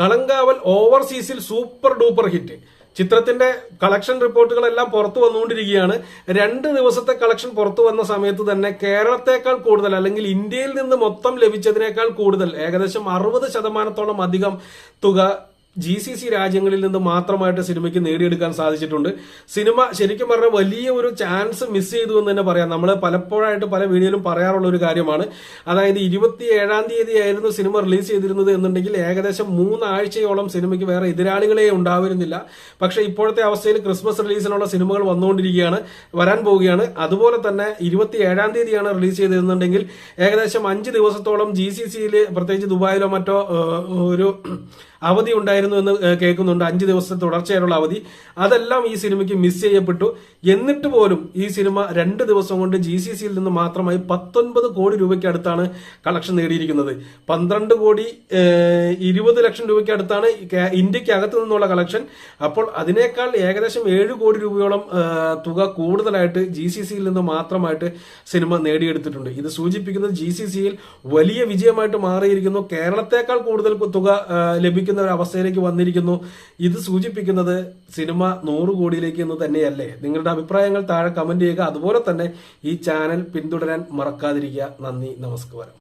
കളങ്കാവൽ ഓവർസീസിൽ super duper hit. ചിത്രത്തിന്റെ collection റിപ്പോർട്ടുകളെല്ലാം പുറത്തു വന്നുകൊണ്ടിരിക്കുകയാണ്. രണ്ട് ദിവസത്തെ കളക്ഷൻ പുറത്തു വന്ന സമയത്ത് തന്നെ കേരളത്തെക്കാൾ കൂടുതൽ അല്ലെങ്കിൽ ഇന്ത്യയിൽ നിന്ന് മൊത്തം ലഭിച്ചതിനേക്കാൾ കൂടുതൽ ഏകദേശം അറുപത് ശതമാനത്തോളം അധികം തുക ജി സി സി രാജ്യങ്ങളിൽ നിന്ന് മാത്രമായിട്ട് സിനിമയ്ക്ക് നേടിയെടുക്കാൻ സാധിച്ചിട്ടുണ്ട്. സിനിമ ശരിക്കും പറഞ്ഞാൽ വലിയ ഒരു ചാൻസ് മിസ് ചെയ്തു എന്ന് തന്നെ പറയാം. നമ്മൾ പലപ്പോഴായിട്ട് പല വീഡിയോയിലും പറയാറുള്ള ഒരു കാര്യമാണ്. അതായത് ഇരുപത്തി ഏഴാം തീയതി ആയിരുന്നു സിനിമ റിലീസ് ചെയ്തിരുന്നത് എന്നുണ്ടെങ്കിൽ ഏകദേശം മൂന്നാഴ്ചയോളം സിനിമയ്ക്ക് വേറെ എതിരാളികളെ ഉണ്ടാവുന്നില്ല പക്ഷേ ഇപ്പോഴത്തെ അവസ്ഥയിൽ ക്രിസ്മസ് റിലീസിനുള്ള സിനിമകൾ വന്നുകൊണ്ടിരിക്കുകയാണ് വരാൻ പോവുകയാണ്. അതുപോലെ തന്നെ ഇരുപത്തി ഏഴാം തീയതിയാണ് റിലീസ് ചെയ്തിരുന്നുണ്ടെങ്കിൽ ഏകദേശം അഞ്ച് ദിവസത്തോളം ജി സി സിയിൽ പ്രത്യേകിച്ച് ദുബായിലോ മറ്റോ ഒരു അവധി ഉണ്ടായിരുന്നു എന്ന് കേൾക്കുന്നുണ്ട്. അഞ്ച് ദിവസത്തെ തുടർച്ചയായുള്ള അവധി. അതെല്ലാം ഈ സിനിമയ്ക്ക് മിസ് ചെയ്യപ്പെട്ടു. എന്നിട്ട് പോലും ഈ സിനിമ രണ്ട് ദിവസം കൊണ്ട് ജി സി സിയിൽ നിന്ന് മാത്രമായി പത്തൊൻപത് കോടി രൂപയ്ക്ക് അടുത്താണ് കളക്ഷൻ നേടിയിരിക്കുന്നത്. പന്ത്രണ്ട് കോടി ഇരുപത് ലക്ഷം രൂപയ്ക്ക് അടുത്താണ് ഇന്ത്യയ്ക്ക് അകത്തു നിന്നുള്ള കളക്ഷൻ അപ്പോൾ അതിനേക്കാൾ ഏകദേശം ഏഴ് കോടി രൂപയോളം തുക കൂടുതലായിട്ട് ജി സി സിയിൽ നിന്ന് മാത്രമായിട്ട് സിനിമ നേടിയെടുത്തിട്ടുണ്ട്. ഇത് സൂചിപ്പിക്കുന്നത് ജി സി സിയിൽ വലിയ വിജയമായിട്ട് മാറിയിരിക്കുന്നു. കേരളത്തെക്കാൾ കൂടുതൽ തുക ഏഹ്, ലഭിക്കുന്ന ഒരു അവസ്ഥയിലേക്ക് വന്നിരിക്കുന്നു. ഇത് സൂചിപ്പിക്കുന്നത് സിനിമ നൂറ് കോടിയിലേക്ക് എന്ന് തന്നെയല്ലേ? നിങ്ങളുടെ അഭിപ്രായങ്ങൾ താഴെ കമന്റ് ചെയ്യുക. അതുപോലെ തന്നെ ഈ ചാനൽ പിന്തുടരാൻ മറക്കാതിരിക്കുക. നന്ദി നമസ്കാരം.